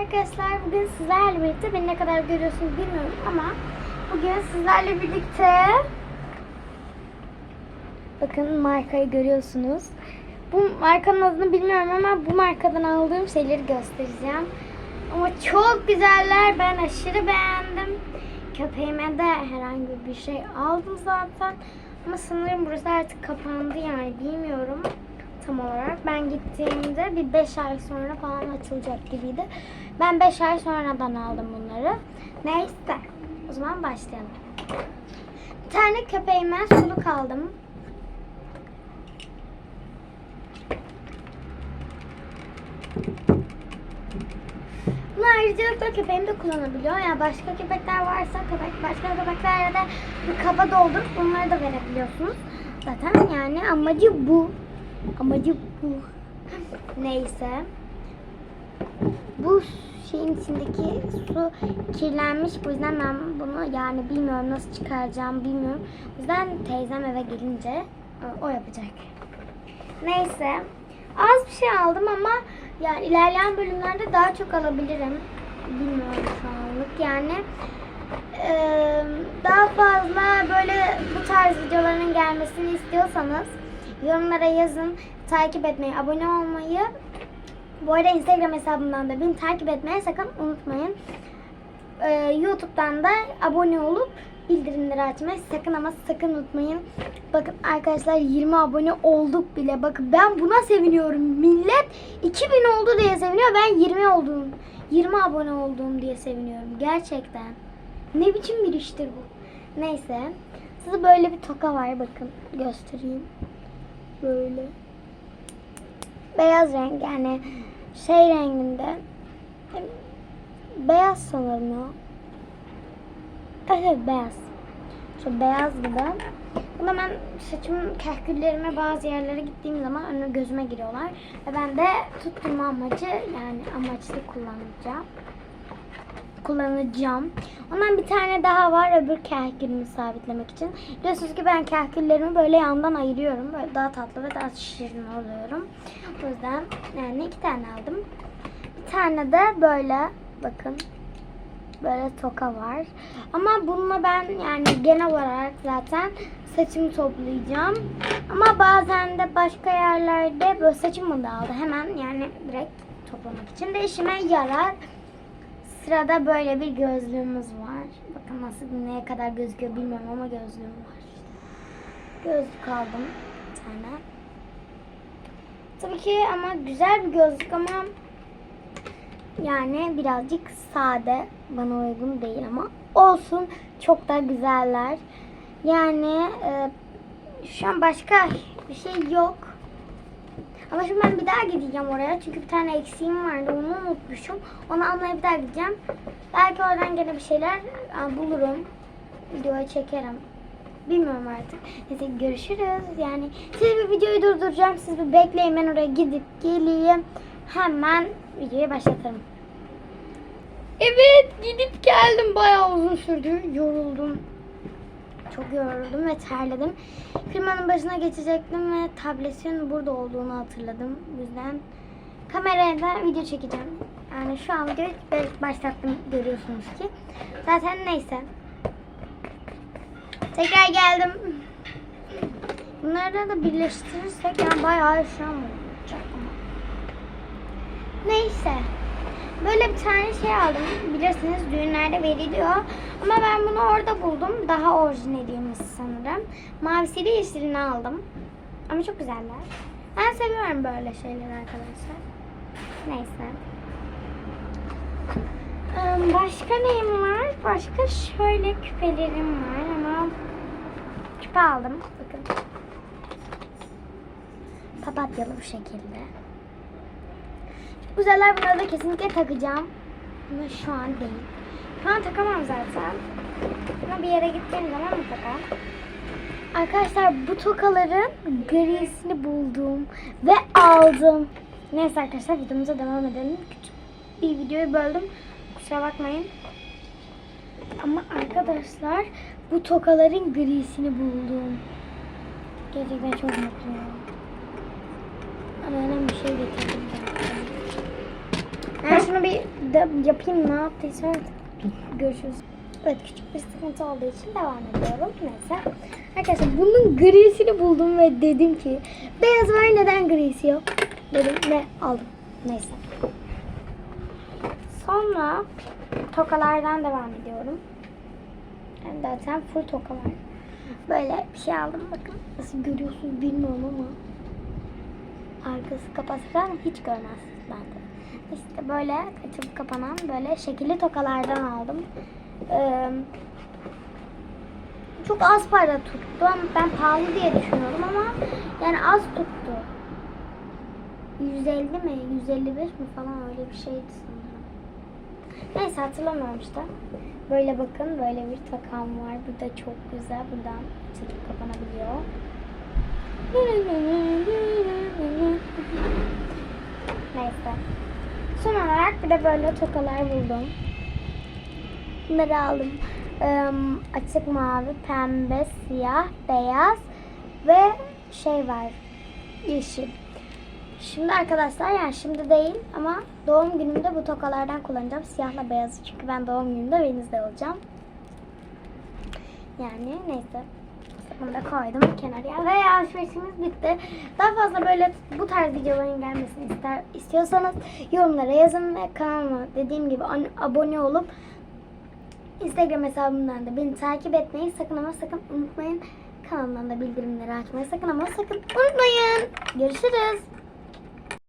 arkadaşlar. Bugün sizlerle birlikte beni ne kadar görüyorsunuz bilmiyorum ama bugün sizlerle birlikte bakın markayı görüyorsunuz. Bu markanın adını bilmiyorum ama bu markadan aldığım şeyleri göstereceğim. Ama çok güzeller. Ben aşırı beğendim. Köpeğime de herhangi bir şey aldım zaten. Ama sanırım burası artık kapandı yani bilmiyorum tam olarak. Ben gittiğimde bir 5 ay sonra falan açılacak gibiydi. Ben 5 ay sonradan aldım bunları. Neyse. O zaman başlayalım. Bir tane köpeğime suluk aldım. Bunu ayrıcalıkla köpeğim de kullanabiliyor. Yani başka köpekler varsa köpek, başka köpeklerle de bir kaba doldurup bunları da verebiliyorsunuz. Zaten yani amacı bu. Amacı bu. Neyse. Bu şeyin içindeki su kirlenmiş. Bu yüzden ben bunu yani bilmiyorum nasıl çıkaracağım bilmiyorum. O yüzden teyzem eve gelince e, o yapacak. Neyse. Az bir şey aldım ama yani ilerleyen bölümlerde daha çok alabilirim. Bilmiyorum şu anlık yani. Ee, daha fazla böyle bu tarz videoların gelmesini istiyorsanız yorumlara yazın. Takip etmeyi, abone olmayı. Bu arada Instagram hesabımdan da beni takip etmeyi sakın unutmayın. Ee, YouTube'dan da abone olup bildirimleri açmayı sakın ama sakın unutmayın. Bakın arkadaşlar 20 abone olduk bile. Bakın ben buna seviniyorum. Millet 2000 oldu diye seviniyor. Ben 20 oldum. 20 abone olduğum diye seviniyorum. Gerçekten. Ne biçim bir iştir bu. Neyse. Size böyle bir toka var. Bakın göstereyim. Böyle. Beyaz renk yani şey renginde. Beyaz sanırım ya. Evet beyaz. Şu beyaz gibi. Bunda ben saçımın kahküllerime bazı yerlere gittiğim zaman önüme gözüme giriyorlar. Ve ben de tutturma amacı yani amaçlı kullanacağım. Kullanacağım. Ondan bir tane daha var öbür kahkülümü sabitlemek için. Biliyorsunuz ki ben kahküllerimi böyle yandan ayırıyorum. Böyle daha tatlı ve daha şirin oluyorum. O yüzden yani iki tane aldım. Bir tane de böyle bakın böyle toka var. Ama bununla ben yani genel olarak zaten saçımı toplayacağım. Ama bazen de başka yerlerde böyle saçımı dağıldı. Hemen yani direkt toplamak için de işime yarar. Sırada böyle bir gözlüğümüz var. Bakın nasıl neye kadar gözüküyor bilmiyorum ama gözlüğüm var. Gözlük aldım bir tane. Tabii ki ama güzel bir gözlük ama yani birazcık sade. Bana uygun değil ama olsun. Çok da güzeller. Yani e, şu an başka bir şey yok. Ama şimdi ben bir daha gideceğim oraya. Çünkü bir tane eksiğim vardı. Onu unutmuşum. Onu almaya bir daha gideceğim. Belki oradan gene bir şeyler bulurum. Videoya çekerim. Bilmiyorum artık. Neyse görüşürüz. Yani siz bir videoyu durduracağım. Siz bir bekleyin. Ben oraya gidip geleyim. Hemen videoyu başlatırım. Evet gidip geldim. Bayağı uzun sürdü. Yoruldum. Çok yoruldum ve terledim. Firmanın başına geçecektim ve tabletin burada olduğunu hatırladım. Bu yüzden kameraya da video çekeceğim. Yani şu an videoyu başlattım görüyorsunuz ki. Zaten neyse. Tekrar geldim. Bunları da birleştirirsek yani bayağı şu an olacak ama. Neyse. Böyle bir tane şey aldım. Bilirsiniz düğünlerde veriliyor. Ama ben bunu orada buldum. Daha orijinaliymiş sanırım. Mavisiyle yeşilini aldım. Ama çok güzeller. Ben seviyorum böyle şeyleri arkadaşlar. Neyse. Başka neyim var? Başka şöyle küpelerim var ama küpe aldım. Bakın. Papatyalı bu şekilde. Çok güzeller bunları da kesinlikle takacağım. Ama şu an değil. Şu an takamam zaten. Ama bir yere gittiğim zaman mutlaka. Arkadaşlar bu tokaların grisini buldum ve aldım. Neyse arkadaşlar videomuza devam edelim. Küçük bir videoyu böldüm. Kusura bakmayın. Ama arkadaşlar bu tokaların grisini buldum. Gerçekten çok mutluyum. Anneannem bir şey getirdim. Ben şunu bir de yapayım ne yaptıysa artık. Görüşürüz. Evet küçük bir sıkıntı olduğu için devam ediyorum. Neyse. Arkadaşlar bunun grisini buldum ve dedim ki beyaz var neden grisi yok? Dedim ve aldım. Neyse. Sonra tokalardan devam ediyorum. Yani zaten full toka var. Böyle bir şey aldım bakın. Nasıl görüyorsunuz bilmiyorum ama. Arkası kapatır ama hiç görmezsiniz bence. İşte böyle açıp kapanan böyle şekilli tokalardan aldım. Ee, çok az para tuttu ama ben pahalı diye düşünüyorum ama yani az tuttu. 150 mi 155 mi falan öyle bir şeydi sanırım. Neyse hatırlamıyorum işte. Böyle bakın böyle bir takam var. Bu da çok güzel. Buradan açılıp kapanabiliyor. Neyse. Son olarak bir de böyle tokalar buldum. Bunları aldım. Ee, açık mavi, pembe, siyah, beyaz ve şey var. Yeşil. Şimdi arkadaşlar yani şimdi değil ama doğum günümde bu tokalardan kullanacağım. Siyahla beyazı çünkü ben doğum günümde Venizde olacağım. Yani neyse. Bunu da koydum kenarıya. Ve alışverişimiz bitti. Daha fazla böyle bu tarz videoların gelmesini ister, istiyorsanız yorumlara yazın ve kanalıma dediğim gibi abone olup Instagram hesabımdan da beni takip etmeyi sakın ama sakın unutmayın. Kanalımdan da bildirimleri açmayı sakın ama sakın unutmayın. Görüşürüz.